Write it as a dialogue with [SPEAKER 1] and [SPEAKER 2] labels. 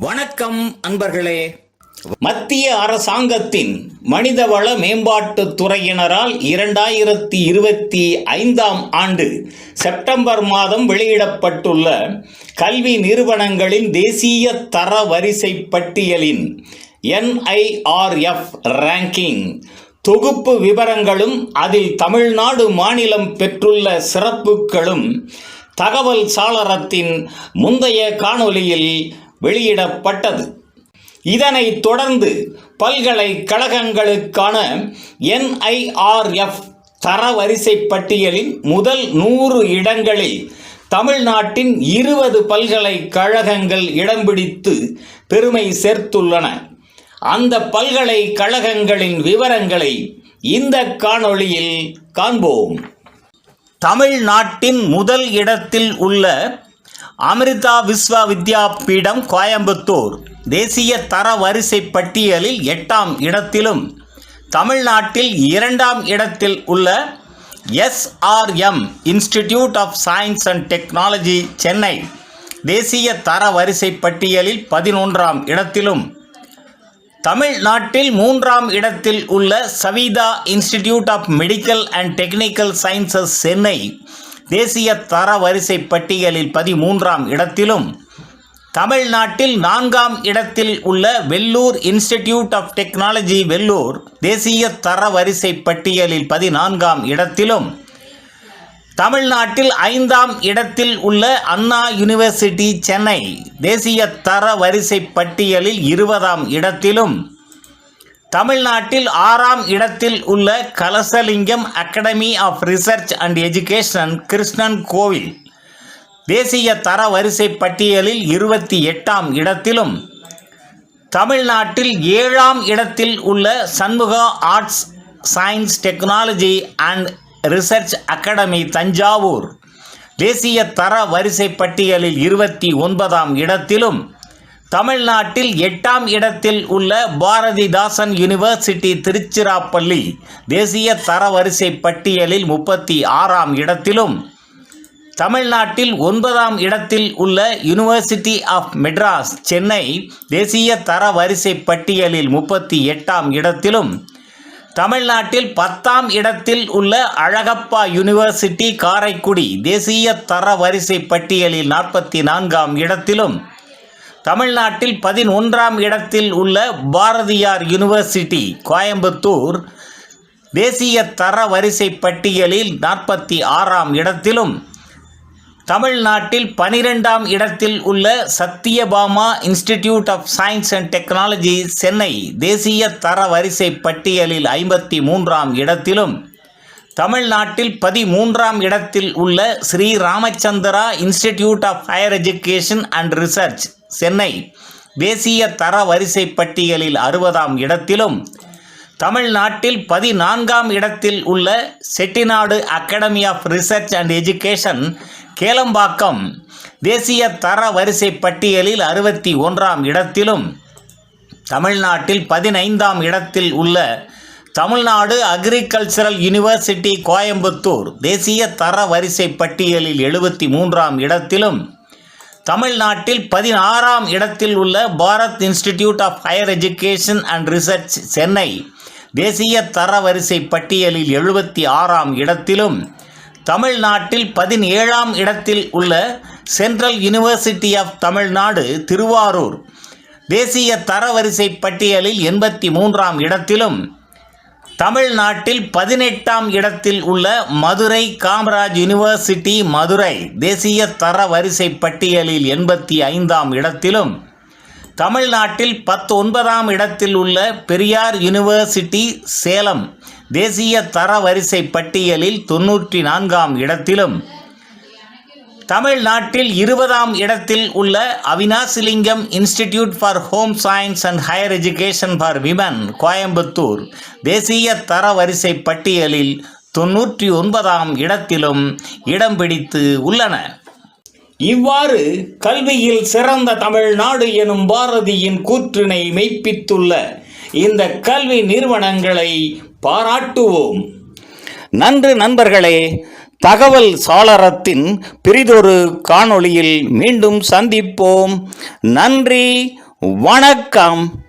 [SPEAKER 1] வணக்கம் அன்பர்களே. மத்திய அரசாங்கத்தின் மனிதவள மேம்பாட்டு துறையினரால் இரண்டாயிரத்தி இருபத்தி ஐந்தாம் ஆண்டு செப்டம்பர் மாதம் வெளியிடப்பட்டுள்ள கல்வி நிறுவனங்களின் தேசிய தர வரிசை பட்டியலின் என்ஐஆர்எஃப் ரேங்கிங். தொகுப்பு விவரங்களும் அதில் தமிழ்நாடு மாநிலம் பெற்றுள்ள சிறப்புகளும் தகவல் சாளரத்தின் முந்தைய காணொளியில் வெளியிடப்பட்டது. இதனைத் தொடர்ந்து பல்கலைக்கழகங்களுக்கான என்ஐஆர்எஃப் தரவரிசை பட்டியலின் முதல் நூறு இடங்களில் தமிழ்நாட்டின் இருபது பல்கலைக்கழகங்கள் இடம் பிடித்து பெருமை சேர்த்துள்ளன. அந்த பல்கலைக்கழகங்களின் விவரங்களை இந்த காணொளியில் காண்போம். தமிழ்நாட்டின் முதல் இடத்தில் உள்ள அமிர்தா விஸ்வ வித்யாபீடம் கோயம்புத்தூர். தேசிய தர வரிசை பட்டியலில் எட்டாம் இடத்திலும் தமிழ்நாட்டில் இரண்டாம் இடத்தில் உள்ள SRM institute of science and technology Chennai. தேசிய தர வரிசை பட்டியலில் பதினொன்றாம் இடத்திலும் தமிழ்நாட்டில் மூன்றாம் இடத்தில் உள்ள Saveetha institute of medical and technical sciences Chennai. தேசிய தர வரிசை பட்டியலில் பதிமூன்றாம் இடத்திலும் தமிழ்நாட்டில் நான்காம் இடத்தில் உள்ள Vellore institute of technology Vellore தேசிய தர வரிசை பட்டியலில் பதினான்காம் இடத்திலும் தமிழ்நாட்டில் ஐந்தாம் இடத்தில் உள்ள அண்ணா யூனிவர்சிட்டி சென்னை. தேசிய தர வரிசை பட்டியலில் இருபதாம் இடத்திலும் தமிழ்நாட்டில் ஆறாம் இடத்தில் உள்ள Kalasalingam academy of research and education Krishnan Koil. தேசிய தர வரிசை பட்டியலில் இருபத்தி எட்டாம் இடத்திலும் தமிழ்நாட்டில் ஏழாம் இடத்தில் உள்ள Shanmugha arts science technology and research academy Thanjavur. தேசிய தர வரிசை பட்டியலில் இருபத்தி ஒன்பதாம் இடத்திலும் தமிழ்நாட்டில் எட்டாம் இடத்தில் உள்ள பாரதிதாசன் யுனிவர்சிட்டி திருச்சிராப்பள்ளி தேசிய தரவரிசை பட்டியலில் முப்பத்தி ஆறாம் இடத்திலும் தமிழ்நாட்டில் ஒன்பதாம் இடத்தில் உள்ள யுனிவர்சிட்டி ஆஃப் மெட்ராஸ் சென்னை தேசிய தரவரிசை பட்டியலில் முப்பத்தி எட்டாம் இடத்திலும் தமிழ்நாட்டில் பத்தாம் இடத்தில் உள்ள அழகப்பா யூனிவர்சிட்டி காரைக்குடி தேசிய தரவரிசை பட்டியலில் நாற்பத்தி நான்காம் இடத்திலும் தமிழ்நாட்டில் பதினொன்றாம் இடத்தில் உள்ள பாரதியார் யூனிவர்சிட்டி கோயம்புத்தூர் தேசிய தர வரிசை பட்டியலில் நாற்பத்தி ஆறாம் இடத்திலும் தமிழ்நாட்டில் பனிரெண்டாம் இடத்தில் உள்ள Sathyabama institute of science and technology Chennai தேசிய தர வரிசை பட்டியலில் ஐம்பத்தி மூன்றாம் இடத்திலும் தமிழ்நாட்டில் பதிமூன்றாம் இடத்தில் உள்ள Sri Ramachandra institute of higher education and research Chennai. தேசிய தர வரிசை பட்டியலில் அறுபதாம் இடத்திலும் தமிழ்நாட்டில் பதினான்காம் இடத்தில் உள்ள Chettinad academy of research and education Kelambakkam. தேசிய தர வரிசை பட்டியலில் அறுபத்தி ஒன்றாம் இடத்திலும் தமிழ்நாட்டில் பதினைந்தாம் இடத்தில் உள்ள தமிழ்நாடு அக்ரிகல்ச்சரல் யூனிவர்சிட்டி கோயம்புத்தூர். தேசிய தர வரிசை பட்டியலில் எழுபத்தி மூன்றாம் இடத்திலும் தமிழ்நாட்டில் பதினாறாம் இடத்தில் உள்ள Bharath institute of higher education and research Chennai. தேசிய தரவரிசை பட்டியலில் எழுபத்தி ஆறாம் இடத்திலும் தமிழ்நாட்டில் பதினேழாம் இடத்தில் உள்ள central university of Tamil Nadu Thiruvarur தேசிய தரவரிசை பட்டியலில் எண்பத்தி மூன்றாம் இடத்திலும் தமிழ்நாட்டில் பதினெட்டாம் இடத்தில் உள்ள மதுரை காமராஜ் யூனிவர்சிட்டி மதுரை தேசிய தர வரிசை பட்டியலில் எண்பத்தி ஐந்தாம் இடத்திலும் தமிழ்நாட்டில் பத்தொன்பதாம் இடத்தில் உள்ள பெரியார் யூனிவர்சிட்டி சேலம் தேசிய தர வரிசை பட்டியலில் தொன்னூற்றி நான்காம் இடத்திலும் தமிழ்நாட்டில் இருபதாம் இடத்தில் உள்ள Avinashilingam institute for home science and higher education for women Coimbatore. தேசிய தர வரிசை பட்டியலில் தொன்னூற்றி ஒன்பதாம் இடத்திலும் இடம் பிடித்து உள்ளன. இவ்வாறு கல்வியில் சிறந்த தமிழ்நாடு எனும் பாரதியின் கூற்றினை மெய்ப்பித்துள்ள இந்த கல்வி நிறுவனங்களை பாராட்டுவோம். நன்று நண்பர்களே தகவல் சாளரத்தின் பிரிதொரு காணொளியில் மீண்டும் சந்திப்போம். நன்றி வணக்கம்.